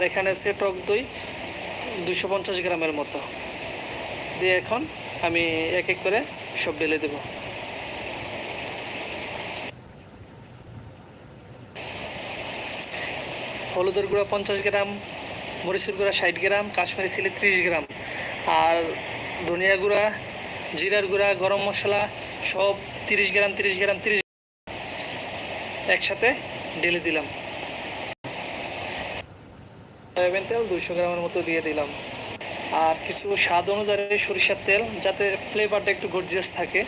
আর এখানে আছে টক দই দুশো পঞ্চাশ গ্রামের মতো। দিয়ে এখন আমি এক এক করে সব ঢেলে দেবো। হলুদের গুঁড়া পঞ্চাশ গ্রাম, মরিচের গুঁড়া ষাট গ্রাম, কাশ্মীরি চিলি ত্রিশ গ্রাম। আর ধনিয়া গুঁড়া, জিরার গুঁড়া, গরম মশলা সব তিরিশ গ্রাম তিরিশ গ্রাম, তিরিশ একসাথে ঢেলে দিলাম। সয়াবিন তেল দুইশো গ্রামের মতো দিয়ে দিলাম। আর কিছু স্বাদ অনুযায়ী সরিষার তেল, যাতে ফ্লেভারটা একটু গর্জিয়াস থাকে।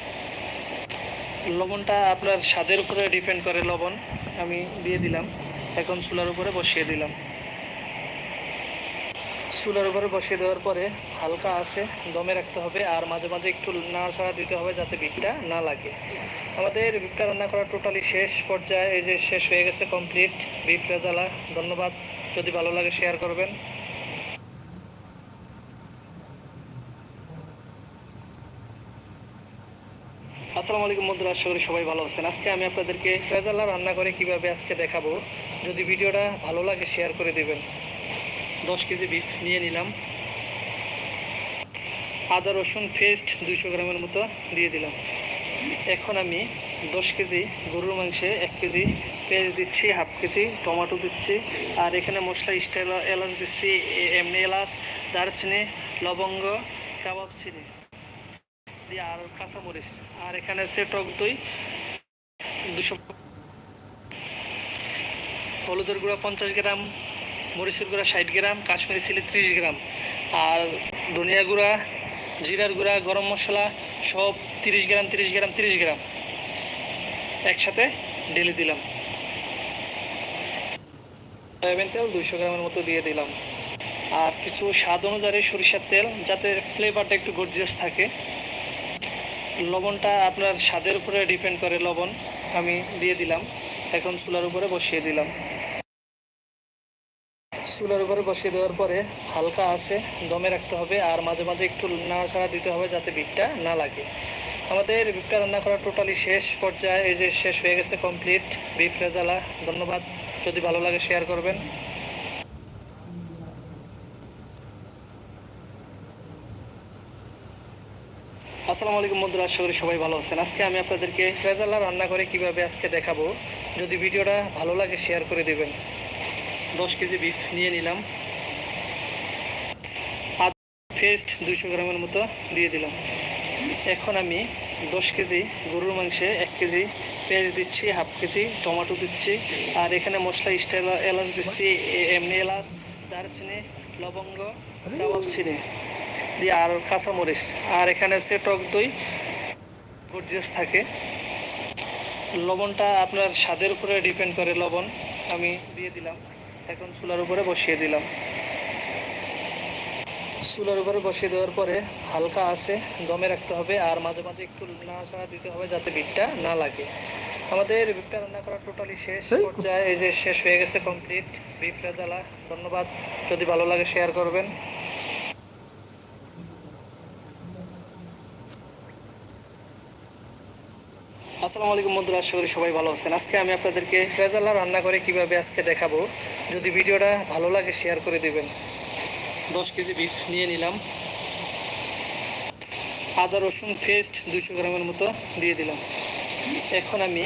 লবণটা আপনার স্বাদের উপরে ডিপেন্ড করে লবণ, আমি দিয়ে দিলাম। এখন চুলার উপরে বসিয়ে দিলাম। চুলার উপরে বসিয়ে দেওয়ার পরে হালকা আছে, দমে রাখতে হবে, আর মাঝে মাঝে একটু নাড়াচাড়া দিতে হবে যাতে বিটটা না লাগে। আমাদের বিটটা রান্না করা টোটালি শেষ পর্যায়ে, এই যে শেষ হয়ে গেছে কমপ্লিট বিফ রেজালা ধন্যবাদ। যদি ভালো লাগে শেয়ার করবেন। আসসালামু আলাইকুম বন্ধুরা, আশা করি সবাই ভালো আছেন। আজকে আমি আপনাদেরকে রেজালা রান্না করে কীভাবে আজকে দেখাবো। যদি ভিডিওটা ভালো লাগে শেয়ার করে দেবেন। দশ কেজি বিফ নিয়ে নিলাম। আদা, রসুন পেস্ট দুইশো গ্রামের মতো দিয়ে দিলাম। এখন আমি দশ কেজি গরুর মাংসে এক কেজি পেঁয়াজ দিচ্ছি, হাফ কেজি, টমেটো দিচ্ছি, আর এখানে মশলা স্টাইল এলাচ দিচ্ছি এমনি এলাচ, দারচিনি, লবঙ্গ, কাবাব চিনি দিয়ে আর কাঁচামরিচ। আর এখানে আছে টক দই, দুশো হলুদের গুঁড়া পঞ্চাশ গ্রাম, মরিচের গুঁড়া ষাট গ্রাম, কাশ্মীরি চিলি ত্রিশ গ্রাম। আর ধনিয়া গুঁড়া, জিরার গুঁড়া, গরম মশলা সব তিরিশ গ্রাম তিরিশ গ্রাম তিরিশ গ্রাম। একসাথে ঢেলে দিলাম। সয়াবিন তেল দুইশো গ্রামের মতো দিয়ে দিলাম। আর কিছু স্বাদ অনুযায়ী সরিষার তেল, যাতে ফ্লেভারটা একটু গর্জিয়াস থাকে। লবণটা আপনার স্বাদের উপরে ডিপেন্ড করে লবণ। আমি দিয়ে দিলাম। এখন চুলার উপরে বসিয়ে দিলাম। চুলার উপরে বসিয়ে দেওয়ার পরে হালকা আছে দমে রাখতে হবে আর মাঝে মাঝে একটু নাড়াচাড়া দিতে হবে যাতে বিটটা না লাগে। আমাদের বিফটা রান্না করা টোটালি শেষ পর্যায়ে, এই যে শেষ হয়ে গেছে কমপ্লিট বিফ রেজালা, ধন্যবাদ। যদি ভালো লাগে শেয়ার করবেন। আসসালামু আলাইকুম বন্ধুরা, আশা করি সবাই ভালো আছেন। আজকে আমি আপনাদেরকে রেজালা রান্না করে কীভাবে আজকে দেখাবো। যদি ভিডিওটা ভালো লাগে শেয়ার করে দেবেন। দশ কেজি বিফ নিয়ে নিলাম। আদা পেস্ট দুইশো গ্রামের মতো দিয়ে দিলাম। এখন আমি দশ কেজি গরুর মাংসে এক কেজি পেঁয়াজ দিচ্ছি, হাফ কেজি, টমেটো দিচ্ছি, আর এখানে মশলা স্টাইল, এলাচ দিচ্ছি এমনি এলাচ, দারচিনি, লবঙ্গ কাবাব চিনি, দিয়ে আর কাঁচামরিচ, আর এখানে আছে টক দই গর্জিয়াস থাকে। লবণটা আপনার স্বাদের উপরে ডিপেন্ড করে, লবণ আমি দিয়ে দিলাম, এখন চুলার উপরে বসিয়ে দিলাম। চুলার উপরে বসিয়ে দেওয়ার পরে হালকা আছে দমে রাখতে হবে আর মাঝে মাঝে একটু নাড়াচাড়া দিতে হবে যাতে বিটটা না লাগে। আমাদের বিফটা রান্না করা টোটালি শেষ পর্যায়ে এই যে শেষ হয়ে গেছে কমপ্লিট বিফ রেজালা ধন্যবাদ। যদি ভালো লাগে শেয়ার করবেন। আসসালামু আলাইকুম বন্ধুরা আশা করি সবাই ভালো আছেন। আজকে আমি আপনাদেরকে রেজালা রান্না করে কীভাবে আজকে দেখাবো। যদি ভিডিওটা ভালো লাগে শেয়ার করে দেবেন। দশ কেজি বিফ নিয়ে নিলাম। আদা রসুন পেস্ট দুশো গ্রামের মতো দিয়ে দিলাম। এখন আমি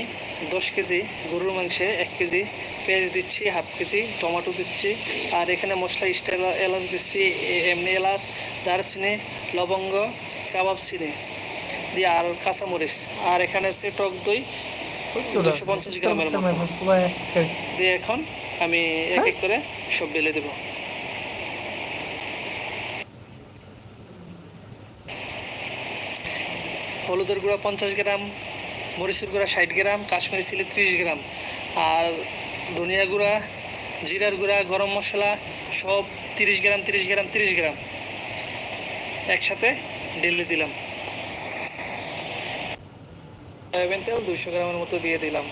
দশ কেজি গরুর মাংসে এক কেজি পেঁয়াজ দিচ্ছি হাফ কেজি টমেটো দিচ্ছি আর এখানে মশলা স্টাইল এলাচ দিচ্ছি এমনি এলাচ দারচিনি লবঙ্গ কাবাব চিনি দিয়ে আর কাঁচামরিচ। আর এখানে আছে টক দই দুশো পঞ্চাশ গ্রামের মতো। দিয়ে এখন আমি এক এক করে সব বেলে দেবো। হলুদের গুঁড়া পঞ্চাশ গ্রাম, মরিচের গুঁড়া ষাট গ্রাম, কাশ্মীরি চিলি ত্রিশ গ্রাম। আর ধনিয়া গুঁড়া, জিরার গুঁড়া, গরম মশলা সব তিরিশ গ্রাম তিরিশ গ্রাম তিরিশ গ্রাম। একসাথে ঢেলে দিলাম। সয়াবিন তেল দুইশো গ্রামের মতো দিয়ে দিলাম।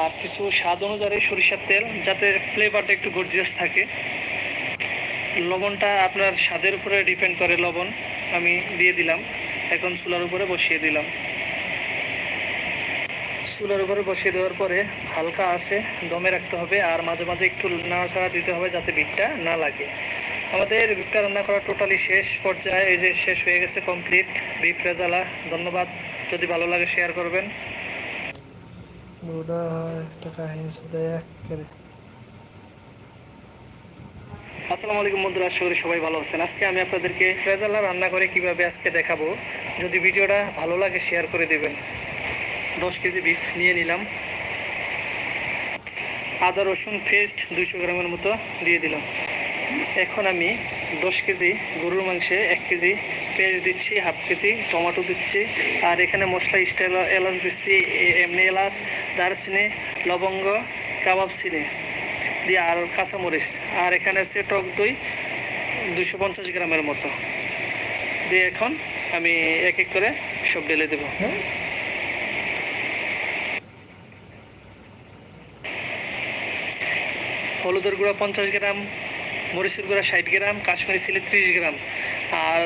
আর কিছু স্বাদ অনুযায়ী সরিষার তেল, যাতে ফ্লেভারটা একটু গর্জিয়াস থাকে। লবণটা আপনার স্বাদের উপরে ডিপেন্ড করে লবণ, আমি দিয়ে দিলাম। এখন চুলার উপরে বসিয়ে দিলাম। চুলার উপরে বসিয়ে দেওয়ার পরে হালকা আছে দমে রাখতে হবে আর মাঝে মাঝে একটু নাড়াচাড়া দিতে হবে যাতে বিটটা না লাগে। আমাদের বিটটা রান্না করা টোটালি শেষ পর্যায়ে এই যে শেষ হয়ে গেছে কমপ্লিট। বিফ রেজালা, ধন্যবাদ। যদি ভালো লাগে শেয়ার করবেন বুড়া হয় টাকা হিংস দেয় করে আসসালামু আলাইকুম বন্ধুরা, আশা করি সবাই ভালো আছেন। আজকে আমি আপনাদেরকে রেজালা রান্না করে কীভাবে আজকে দেখাবো। যদি ভিডিওটা ভালো লাগে শেয়ার করে দেবেন। দশ কেজি বিফ নিয়ে নিলাম। আদা, রসুন পেস্ট দুশো গ্রামের মতো দিয়ে দিলাম। এখন আমি দশ কেজি গরুর মাংসে এক কেজি পেঁয়াজ দিচ্ছি, হাফ কেজি টমেটো দিচ্ছি, আর এখানে মশলা স্টাইল এলাচ দিচ্ছি এমনি এলাচ, দারচিনি, লবঙ্গ, কাবাব, চিনি। দিয়ে আর কাঁচামরিচ। আর এখানে আছে টক দই, দুশো পঞ্চাশ গ্রামের মতো। দিয়ে এখন আমি এক এক করে সব ঢেলে দেবো। হলুদের গুঁড়া পঞ্চাশ গ্রাম, মরিচের গুঁড়া ষাট গ্রাম, কাশ্মীরি চিলি ত্রিশ গ্রাম। আর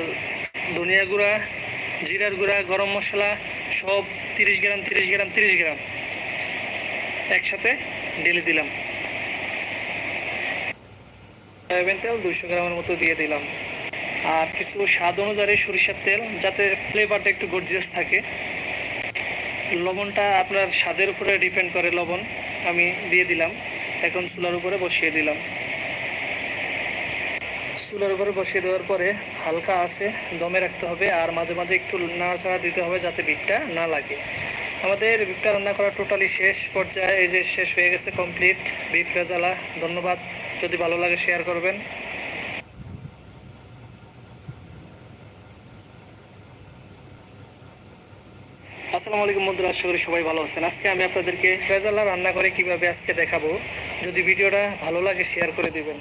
ধনিয়া গুঁড়া, জিরার গুঁড়া, গরম মশলা সব তিরিশ গ্রাম তিরিশ গ্রাম তিরিশ গ্রাম। একসাথে ঢেলে দিলাম। সয়াবিন তেল দুইশো গ্রামের মতো দিয়ে দিলাম। আর কিছু স্বাদ অনুযায়ী সরিষার তেল, যাতে ফ্লেভারটা একটু গর্জিয়াস থাকে। লবণটা আপনার স্বাদের উপরে ডিপেন্ড করে লবণ, আমি দিয়ে দিলাম। এখন চুলার উপরে বসিয়ে দিলাম। চুলার উপরে বসিয়ে দেওয়ার পরে হালকা আছে দমে রাখতে হবে, আর মাঝে মাঝে একটু নাড়াচাড়া দিতে হবে যাতে বিটটা না লাগে। আমাদের বিটটা রান্না করা টোটালি শেষ পর্যায়ে, এই যে শেষ হয়ে গেছে কমপ্লিট বিফ রেজালা ধন্যবাদ। যদি ভালো লাগে শেয়ার করবেন। আসসালামু আলাইকুম বন্ধুরা, আশা করি সবাই ভালো আছেন। আজকে আমি আপনাদেরকে রেজালা রান্না করে কীভাবে আজকে দেখাবো। যদি ভিডিওটা ভালো লাগে শেয়ার করে দিবেন।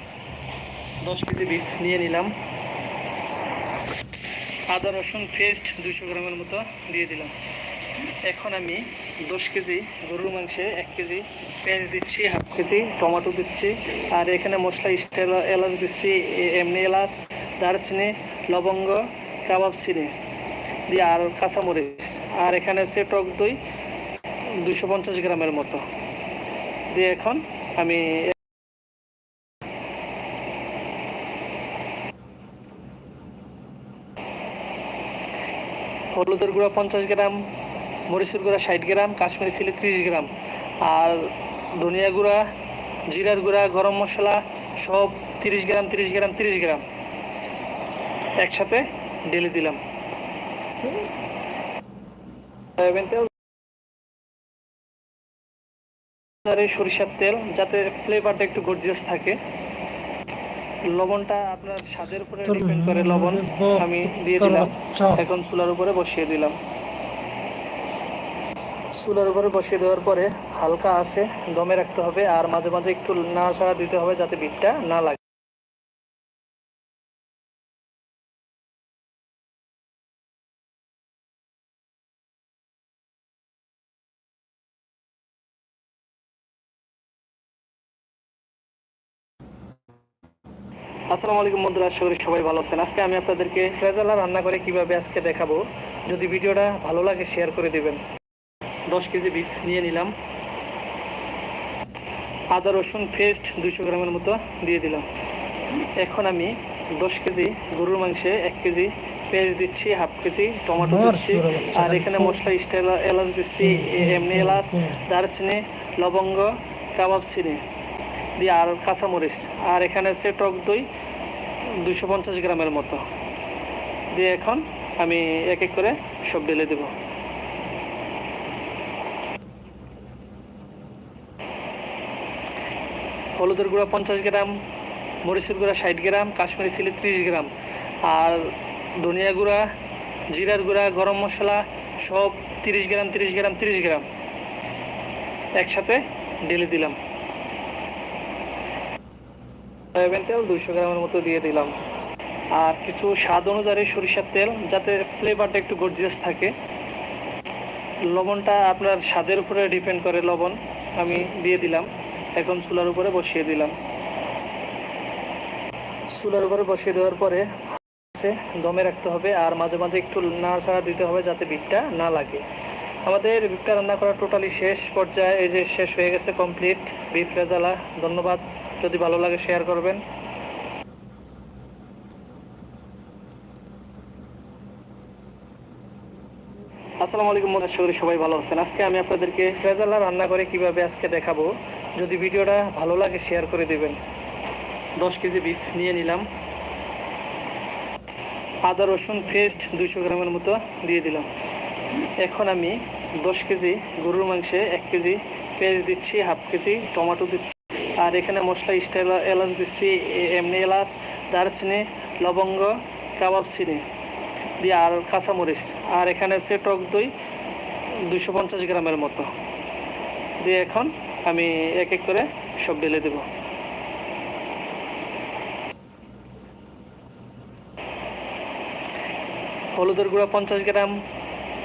দশ কেজি বিফ নিয়ে নিলাম। আদা, রসুন পেস্ট দুশো গ্রামের মতো দিয়ে দিলাম। এখন আমি দশ কেজি গরুর মাংসে এক কেজি পেঁয়াজ দিচ্ছি, হাফ কেজি, টমেটো দিচ্ছি, আর এখানে মশলা স্টাইল এলাচ দিচ্ছি এমনি এলাচ, দারচিনি, লবঙ্গ, কাবাব, চিনি দিয়ে আর কাঁচামরিচ। আর এখানে আছে টক দই, দুশো পঞ্চাশ গ্রামের মতো। দিয়ে এখন আমি হলুদের গুঁড়া পঞ্চাশ গ্রাম, মরিচের গুঁড়া ষাট গ্রাম, কাশ্মীরি চিলি ত্রিশ গ্রাম। আর ধনিয়া গুঁড়া জিরার গুঁড়া গরম মশলা সব তিরিশ গ্রাম তিরিশ গ্রাম তিরিশ গ্রাম একসাথে ঢেলে দিলাম। সয়াবিন তেল সরিষার তেল যাতে ফ্লেভারটা একটু গর্জিয়াস থাকে। লবণটা আপনার স্বাদের উপরে ডিপেন্ড করে লবণ আমি দিয়ে দিলাম। এখন চুলার উপরে বসিয়ে দিলাম। চুলার উপরে বসিয়ে দেওয়ার পরে হালকা আছে, দমে রাখতে হবে আর মাঝে মাঝে একটু নাড়াচাড়া দিতে হবে যাতে বিটটা না লাগে। আসসালামু আলাইকুম বন্ধুরা, আশা করি সবাই ভালো আছেন। আজকে আমি আপনাদেরকে রেজালা রান্না করে কীভাবে আজকে দেখাবো। যদি ভিডিওটা ভালো লাগে শেয়ার করে দিবেন। দশ কেজি বিফ নিয়ে নিলাম। আদা রসুন পেস্ট দুশো গ্রামের মতো দিয়ে দিলাম। এখন আমি দশ কেজি গরুর মাংসে এক কেজি পেঁয়াজ দিচ্ছি হাফ কেজি টমেটো দিচ্ছি। আর এখানে মশলা স্টাইল এলাচ দিচ্ছি এমনি এলাচ দারচিনি লবঙ্গ কাবাব চিনি দিয়ে আর কাঁচামরিচ। আর এখানে আছে টক দই দুশো পঞ্চাশ গ্রামের মতো। দিয়ে এখন আমি এক এক করে সব ঢেলে দেবো। হলুদের গুঁড়া পঞ্চাশ গ্রাম, মরিচের গুঁড়া ষাট গ্রাম, কাশ্মীরি চিলি ত্রিশ গ্রাম। আর ধনিয়া গুঁড়া, জিরার গুঁড়া, গরম মশলা সব তিরিশ গ্রাম তিরিশ গ্রাম তিরিশ গ্রাম। একসাথে ঢেলে দিলাম। সয়াবিন তেল দুইশো গ্রামের মতো দিয়ে দিলাম। আর কিছু স্বাদ অনুযায়ী সরিষার তেল, যাতে ফ্লেভারটা একটু গর্জিয়াস থাকে। লবণটা আপনার স্বাদের উপরে ডিপেন্ড করে লবণ, আমি দিয়ে দিলাম। এখন চুলার উপরে বসিয়ে দিলাম। চুলার উপরে বসিয়ে দেওয়ার পরে দমে রাখতে হবে আর মাঝে মাঝে একটু নাড়াছাড়া দিতে হবে যাতে বিটটা না লাগে। আমাদের বিফটা রান্না করা টোটালি শেষ পর্যায়ে, এই যে শেষ হয়ে গেছে কমপ্লিট। বিফ রেজালা, ধন্যবাদ। যদি ভালো লাগে, শেয়ার করবেন। আসসালামু আলাইকুম আশা করি সবাই ভালো আছেন? আজকে আমি আপনাদেরকে রেজালা রান্না করে কীভাবে আজকে দেখাবো। যদি ভিডিওটা ভালো লাগে শেয়ার করে দেবেন। দশ কেজি বিফ নিয়ে নিলাম। আদা, রসুন পেস্ট দুশো গ্রামের মতো দিয়ে দিলাম। এখন আমি দশ কেজি গরুর মাংসে এক কেজি পেঁয়াজ দিচ্ছি, হাফ কেজি টমেটো দিচ্ছি। আর এখানে মশলা স্টাইল এলাচ দিচ্ছি এমনি এলাচ, দারচিনি, লবঙ্গ, কাবাব, চিনি। দিয়ে আর কাঁচামরিচ। আর এখানে আছে টক দই দুশো পঞ্চাশ গ্রামের মতো। দিয়ে এখন আমি এক এক করে সব ঢেলে দেবো। হলুদের গুঁড়া পঞ্চাশ গ্রাম,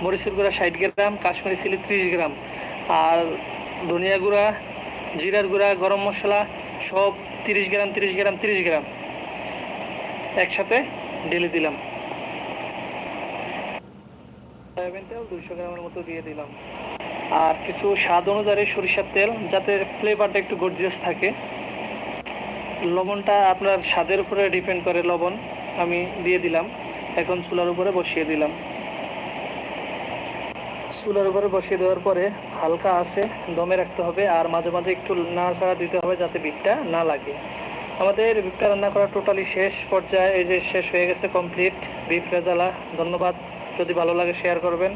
মরিচের গুঁড়া ষাট গ্রাম, কাশ্মীরি চিলি ত্রিশ গ্রাম। আর ধনিয়া গুঁড়া, জিরার গুঁড়া, গরম মশলা সব তিরিশ গ্রাম তিরিশ গ্রাম তিরিশ গ্রাম। একসাথে ঢেলে দিলাম। সয়াবিন তেল দুশো গ্রামের মতো দিয়ে দিলাম। আর কিছু স্বাদ অনুযায়ী সরিষার তেল, যাতে ফ্লেভারটা একটু গর্জিয়াস থাকে। লবণটা আপনার স্বাদের উপরে ডিপেন্ড করে লবণ আমি দিয়ে দিলাম। এখন চুলার উপরে বসিয়ে দিলাম। চুলার উপরে বসিয়ে দেওয়ার পরে হালকা আছে দমে রাখতে হবে আর মাঝে মাঝে একটু নাড়াচাড়া দিতে হবে যাতে বিটটা না লাগে। আমাদের বিফটা রান্না করা টোটালি শেষ পর্যায়ে এই যে শেষ হয়ে গেছে কমপ্লিট বিফ রেজালা, ধন্যবাদ। যদি ভালো লাগে শেয়ার করবেন।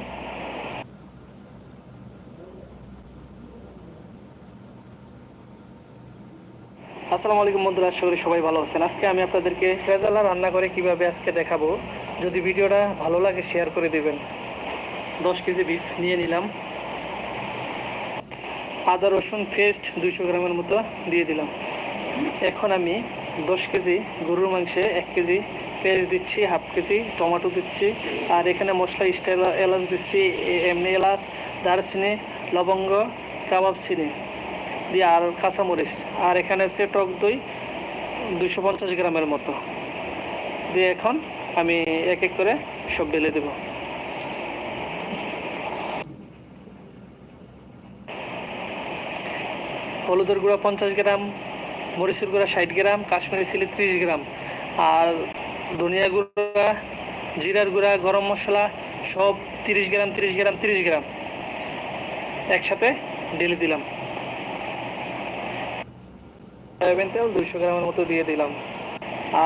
আসসালামু আলাইকুম বন্ধুরা, আশা করি সবাই ভালো আছেন। আজকে আমি আপনাদেরকে রেজালা রান্না করে কীভাবে আজকে দেখাবো। যদি ভিডিওটা ভালো লাগে শেয়ার করে দেবেন। দশ কেজি বিফ নিয়ে নিলাম। আদা, রসুন পেস্ট দুশো গ্রামের মতো দিয়ে দিলাম। এখন আমি দশ কেজি গরুর মাংসে এক কেজি পেঁয়াজ দিচ্ছি হাফ কেজি, টমেটো দিচ্ছি, আর এখানে মশলা স্টাইল এলাচ দিচ্ছি এমনি এলাচ, দারচিনি, লবঙ্গ, কাবাব, চিনি দিয়ে আর কাঁচামরিচ। আর এখানে আছে টক দই, দুশো পঞ্চাশ গ্রামের মতো। দিয়ে এখন আমি এক এক করে সব ঢেলে দেবো। হলুদের গুঁড়া পঞ্চাশ গ্রাম, মরিচের গুঁড়া ষাট গ্রাম, কাশ্মীরি চিলি ত্রিশ গ্রাম। আর ধনিয়া গুঁড়া, জিরার গুঁড়া, গরম মশলা সব তিরিশ গ্রাম তিরিশ গ্রাম তিরিশ গ্রাম একসাথে ঢেলে দিলাম। সয়াবিন তেল দুশো গ্রামের মতো দিয়ে দিলাম।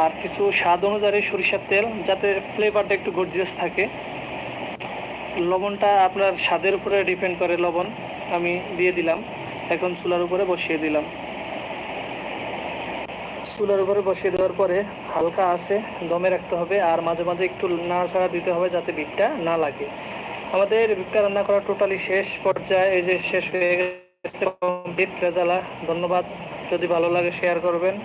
আর কিছু স্বাদ অনুযায়ী সরিষার তেল, যাতে ফ্লেভারটা একটু গর্জিয়াস থাকে। লবণটা আপনার স্বাদের উপরে ডিপেন্ড করে লবণ আমি দিয়ে দিলাম। এখন চুলার উপরে বসিয়ে দিলাম। চুলার উপরে বসিয়ে দেওয়ার পরে হালকা আছে, দমে রাখতে হবে আর মাঝে মাঝে একটু নাড়াচাড়া দিতে হবে যাতে বিটটা না লাগে। আমাদের বিটটা রান্না করা টোটালি শেষ পর্যায়ে এই যে শেষ হয়ে গেছে বিট রেজালা। ধন্যবাদ। যদি ভালো লাগে শেয়ার করবেন।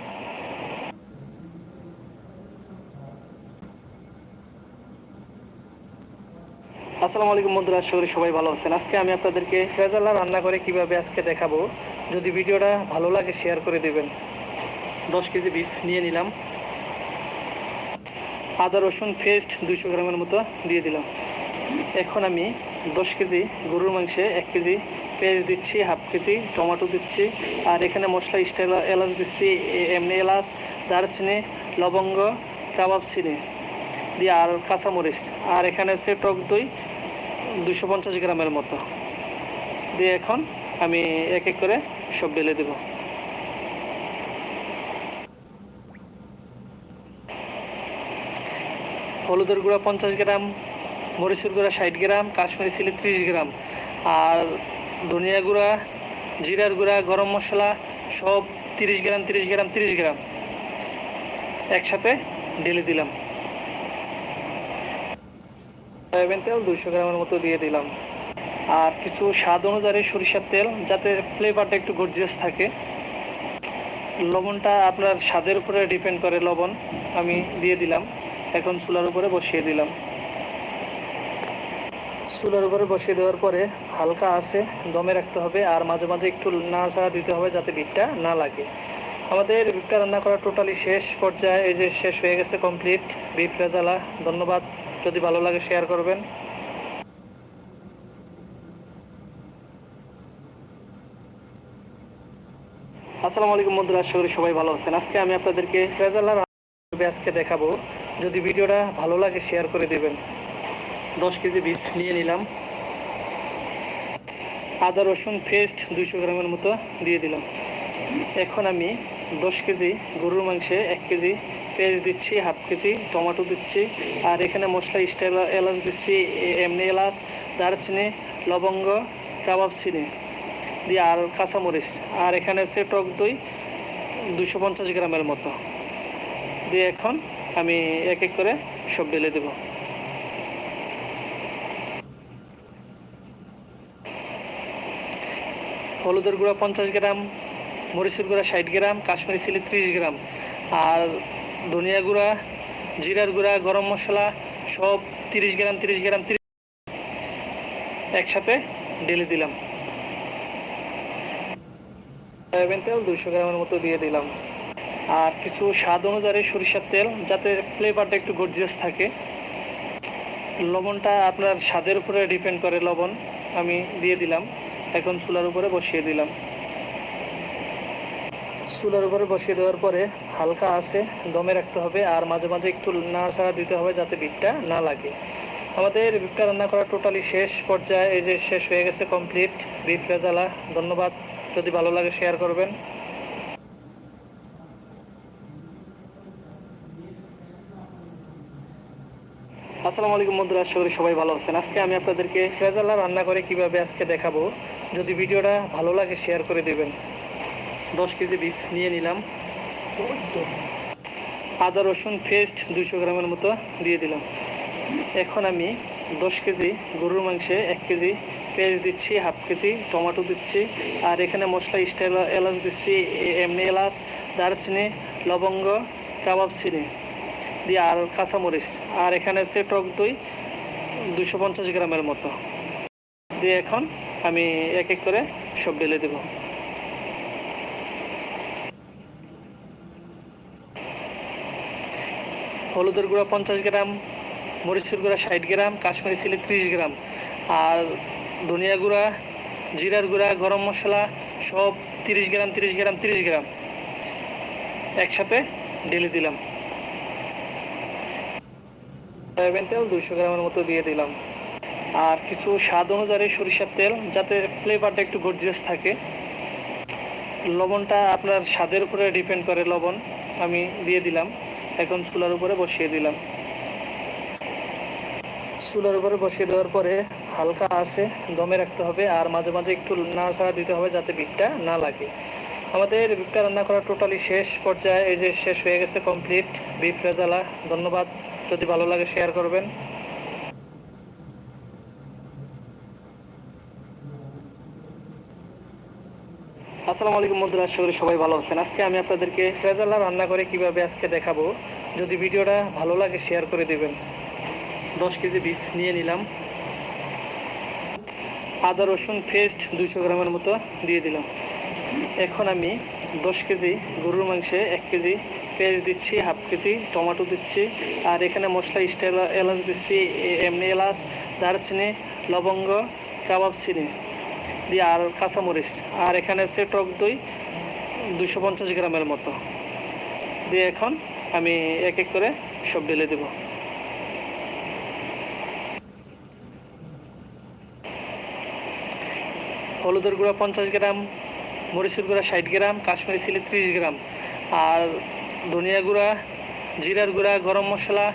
আসসালামু আলাইকুম বন্ধুরা, আশা করি সবাই ভালো আছেন। আজকে আমি আপনাদেরকে রেজালা রান্না করে কীভাবে আজকে দেখাবো। যদি ভিডিওটা ভালো লাগে শেয়ার করে দেবেন। দশ কেজি বিফ নিয়ে নিলাম। আদা, রসুন পেস্ট দুশো গ্রামের মতো দিয়ে দিলাম। এখন আমি দশ কেজি গরুর মাংসে এক কেজি পেঁয়াজ দিচ্ছি, হাফ কেজি টমেটো দিচ্ছি, আর এখানে মশলা স্টাইল এলাচ দিচ্ছি এমনি এলাচ, দারচিনি, লবঙ্গ, কাবাব, চিনি দিয়ে আর কাঁচামরিচ। আর এখানে আছে টক দই দুশো পঞ্চাশ গ্রামের মতো। দিয়ে এখন আমি এক এক করে সব ঢেলে দেবো। হলুদের গুঁড়া পঞ্চাশ গ্রাম, মরিচের গুঁড়া ষাট গ্রাম, কাশ্মীরি চিলি ত্রিশ গ্রাম। আর ধনিয়া গুঁড়া, জিরার গুঁড়া, গরম মশলা সব তিরিশ গ্রাম তিরিশ গ্রাম তিরিশ গ্রাম। একসাথে ঢেলে দিলাম। সয়াবিন তেল দুশো গ্রামের মতো দিয়ে দিলাম। আর কিছু স্বাদ অনুযায়ী সরিষার তেল, যাতে ফ্লেভারটা একটু গর্জিয়াস থাকে। লবণটা আপনার স্বাদের উপরে ডিপেন্ড করে লবণ, আমি দিয়ে দিলাম। এখন চুলার উপরে বসিয়ে দিলাম। চুলার উপরে বসিয়ে দেওয়ার পরে হালকা আছে দমে রাখতে হবে আর মাঝে মাঝে একটু নাড়াচাড়া দিতে হবে যাতে বিটটা না লাগে। আমাদের বিফটা রান্না করা টোটালি শেষ পর্যায়ে এই যে শেষ হয়ে গেছে কমপ্লিট বিফ রেজালা ধন্যবাদ, যদি ভালো লাগে শেয়ার করবেন। আসসালামু আলাইকুম বন্ধুরা, আশা করি সবাই ভালো আছেন। আজকে আমি আপনাদেরকে রেজাল্লার আজকে দেখাবো। যদি ভিডিওটা ভালো লাগে শেয়ার করে দেবেন। দশ কেজি বিফ নিয়ে নিলাম। আদা, রসুন পেস্ট দুইশো গ্রামের মতো দিয়ে দিলাম। এখন আমি দশ কেজি গরুর মাংসে এক কেজি পেঁয়াজ দিচ্ছি, হাফ কেজি টমেটো দিচ্ছি। আর এখানে মশলা স্টাইল এলাচ দিচ্ছি, এমনি এলাচ, দারচিনি, লবঙ্গ, কাবাব, চিনি দিয়ে আর কাঁচামরিচ। আর এখানে আছে টক দই দুশো পঞ্চাশ গ্রামের মতো। দিয়ে এখন আমি এক এক করে সব ঢেলে দেবো। হলুদের গুঁড়া পঞ্চাশ গ্রাম, মরিচের গুঁড়া ষাট গ্রাম, কাশ্মীরি চিলি ত্রিশ গ্রাম আর ধনিয়া গুঁড়া, জিরার গুঁড়া, গরম মশলা সব তিরিশ গ্রাম তিরিশ গ্রাম, তিরিশ একসাথে ঢেলে দিলাম। সয়াবিন তেল দুশো গ্রামের মতো দিয়ে দিলাম। আর কিছু স্বাদ অনুযায়ী সরিষার তেল, যাতে ফ্লেভারটা একটু গর্জিয়াস থাকে। লবণটা আপনার স্বাদের উপরে ডিপেন্ড করে লবণ, আমি দিয়ে দিলাম। এখন চুলার উপরে বসিয়ে দিলাম। চুলার উপরে বসিয়ে দেওয়ার পরে হালকা আছে দমে রাখতে হবে, আর মাঝে মাঝে একটু নাড়াচাড়া দিতে হবে যাতে বিটটা না লাগে। আমাদের বিফটা রান্না করা টোটালি শেষ পর্যায়ে, এই যে শেষ হয়ে গেছে কমপ্লিট বিফ রেজালা ধন্যবাদ। যদি ভালো লাগে শেয়ার করবেন। আসসালামু আলাইকুম বন্ধুরা, আশা করি সবাই ভালো আছেন। আজকে আমি আপনাদেরকে রেজালা রান্না করে কীভাবে আজকে দেখাবো। যদি ভিডিওটা ভালো লাগে শেয়ার করে দেবেন। দশ কেজি বিফ নিয়ে নিলাম। আদা, রসুন পেস্ট দুশো গ্রামের মতো দিয়ে দিলাম। এখন আমি দশ কেজি গরুর মাংসে এক কেজি পেঁয়াজ দিচ্ছি, হাফ কেজি টমেটো দিচ্ছি, আর এখানে মশলা স্টাইল এলাচ দিচ্ছি এমনি এলাচ, দারচিনি, লবঙ্গ, কাবাব, চিনি। দিয়ে আর কাঁচামরিচ আর এখানে আছে টক দই দুশো পঞ্চাশ গ্রামের মতো। দিয়ে এখন আমি এক এক করে সব ঢেলে দেবো। হলুদের গুঁড়া পঞ্চাশ গ্রাম, মরিচের গুঁড়া ষাট গ্রাম, কাশ্মীরি চিলি ত্রিশ গ্রাম। আর ধনিয়া গুঁড়া, জিরার গুঁড়া, গরম মশলা সব তিরিশ গ্রাম তিরিশ গ্রাম তিরিশ গ্রাম। একসাথে ঢেলে দিলাম। সয়াবিন তেল দুশো গ্রামের মতো দিয়ে দিলাম। আর কিছু স্বাদ অনুযায়ী সরিষার তেল, যাতে ফ্লেভারটা একটু গর্জিয়াস থাকে। লবণটা আপনার স্বাদের উপরে ডিপেন্ড করে লবণ, আমি দিয়ে দিলাম। এখন চুলার উপরে বসিয়ে দিলাম। চুলার উপরে বসিয়ে দেওয়ার পরে হালকা আছে দমে রাখতে হবে, আর মাঝে মাঝে একটু নাড়াচাড়া দিতে হবে যাতে বিটটা না লাগে। আমাদের বিফটা রান্না করা টোটালি শেষ পর্যায়ে, এই যে শেষ হয়ে গেছে কমপ্লিট বিফ রেজালা ধন্যবাদ। যদি ভালো লাগে শেয়ার করবেন। আসসালামু আলাইকুম বন্ধুরা, আশা করি সবাই ভালো আছেন। আজকে আমি আপনাদেরকে রেজালা রান্না করে কীভাবে আজকে দেখাবো। যদি ভিডিওটা ভালো লাগে শেয়ার করে দেবেন। দশ কেজি বিফ নিয়ে নিলাম। আদা, রসুন পেস্ট দুশো গ্রামের মতো দিয়ে দিলাম। এখন আমি দশ কেজি গরুর মাংসে এক কেজি পেঁয়াজ দিচ্ছি, হাফ কেজি, টমেটো দিচ্ছি, আর এখানে মশলা, স্টাইল, এলাচ দিচ্ছি এমনি এলাচ, দারচিনি, লবঙ্গ, কাবাব, চিনি দিয়ে আর কাঁচামরিচ। আর এখানে আছে টক দই, দুশো পঞ্চাশ গ্রামের মতো। দিয়ে এখন আমি এক এক করে সব ঢেলে দেবো। হলুদের গুঁড়া পঞ্চাশ গ্রাম, মরিচের গুঁড়া ষাট গ্রাম, কাশ্মীরি চিলি ত্রিশ গ্রাম। আর ধনিয়া গুঁড়া, জিরার গুঁড়া, গরম মশলা,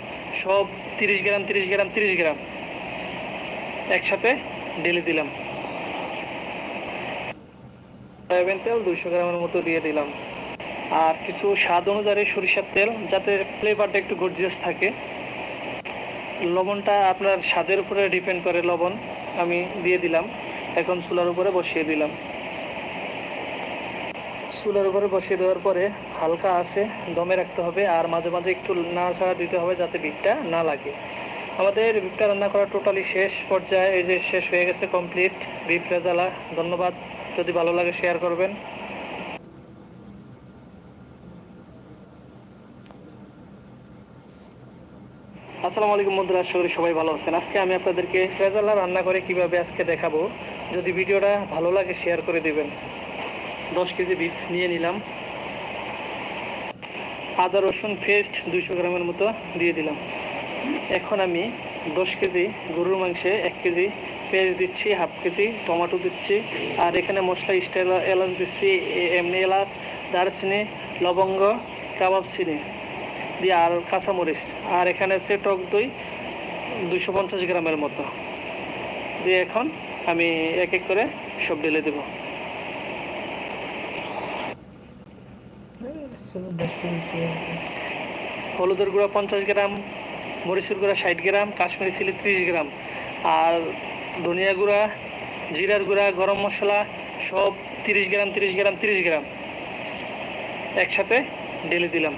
সব তিরিশ গ্রাম তিরিশ গ্রাম তিরিশ গ্রাম একসাথে ঢেলে দিলাম। সয়াবিন তেল দুশো গ্রামের মতো দিয়ে দিলাম। আর কিছু স্বাদ অনুযায়ী সরিষার তেল, যাতে ফ্লেভারটা একটু গর্জিয়াস থাকে। লবণটা আপনার স্বাদের উপরে ডিপেন্ড করে, লবণ আমি দিয়ে দিলাম। এখন চুলার উপরে বসিয়ে দিলাম। চুলার উপরে বসিয়ে দেওয়ার পরে হালকা আছে দমে রাখতে হবে আর মাঝে মাঝে একটু নাড়াচাড়া দিতে হবে যাতে বিটটা না লাগে। আমাদের বিফটা রান্না করা টোটালি শেষ পর্যায়ে এই যে শেষ হয়ে গেছে কমপ্লিট। বিফ রেজালা, ধন্যবাদ। যদি ভালো লাগে শেয়ার করবেন। আসসালামু আলাইকুম বন্ধুরা, আশা করি সবাই ভালো আছেন। আজকে আমি আপনাদেরকে রেজালা রান্না করে কীভাবে আজকে দেখাবো। যদি ভিডিওটা ভালো লাগে শেয়ার করে দিবেন। দশ কেজি বিফ নিয়ে নিলাম। আদা, রসুন পেস্ট দুশো গ্রামের মতো দিয়ে দিলাম। এখন আমি দশ কেজি গরুর মাংসে এক কেজি পেঁয়াজ দিচ্ছি, হাফ কেজি টমেটো দিচ্ছি, আর এখানে মশলা স্টাইল এলাচ দিচ্ছি এমনি এলাচ, দারচিনি, লবঙ্গ, কাবাব, চিনি দিয়ে আর কাঁচামরিচ। আর এখানে আছে টক দই দুশো পঞ্চাশ গ্রামের মতো। দিয়ে এখন আমি এক এক করে সব ঢেলে দেবো। হলুদের গুঁড়া পঞ্চাশ গ্রাম, মরিচের গুঁড়া ষাট গ্রাম, কাশ্মীরি চিলি ত্রিশ গ্রাম। আর ধনিয়া গুঁড়া, জিরার গুঁড়া, গরম মশলা সব তিরিশ গ্রাম তিরিশ গ্রাম তিরিশ গ্রাম। একসাথে ঢেলে দিলাম।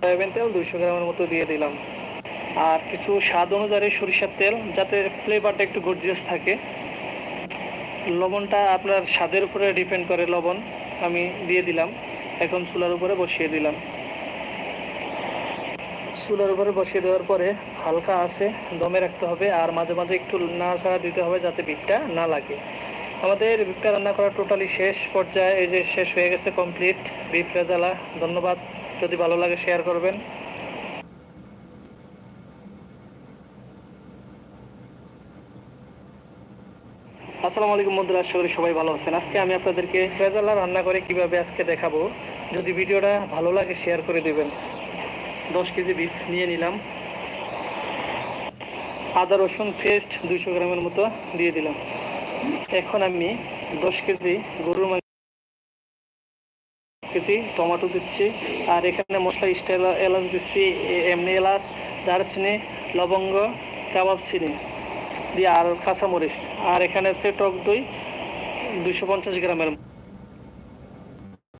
সয়াবিন তেল দুইশো গ্রামের মতো দিয়ে দিলাম। আর কিছু স্বাদ অনুযায়ী সরিষার তেল, যাতে ফ্লেভারটা একটু গর্জিয়াস থাকে। লবণটা আপনার স্বাদের উপরে ডিপেন্ড করে লবণ। আমি দিয়ে দিলাম। এখন চুলার উপরে বসিয়ে দিলাম। চুলার উপরে বসিয়ে দেওয়ার পরে হালকা আছে দমে রাখতে হবে আর মাঝে মাঝে একটু নাড়াচাড়া দিতে হবে যাতে বিটটা না লাগে। আমাদের বিটটা রান্না করা টোটালি শেষ পর্যায়ে এই যে শেষ হয়ে গেছে কমপ্লিট বিফ রেজালা ধন্যবাদ। যদি ভালো লাগে শেয়ার করবেন। আসসালামু আলাইকুম বন্ধুরা, আশা করি সবাই ভালো আছেন। আজকে আমি আপনাদেরকে রেজালা রান্না করে কীভাবে আজকে দেখাবো। যদি ভিডিওটা ভালো লাগে শেয়ার করে দেবেন। দশ কেজি বিফ নিয়ে নিলাম। আদা, রসুন পেস্ট দুশো গ্রামের মতো দিয়ে দিলাম। এখন আমি দশ কেজি গরুর মাংস, কেজি টমেটো দিচ্ছি। আর এখানে মশলা স্টাইল এলাচ দিচ্ছি এমনি এলাচ, দারচিনি, লবঙ্গ, কাবাব, চিনি। দিয়ে আর কাঁচামরিচ। আর এখানে আছে টক দই দুশো পঞ্চাশ গ্রামের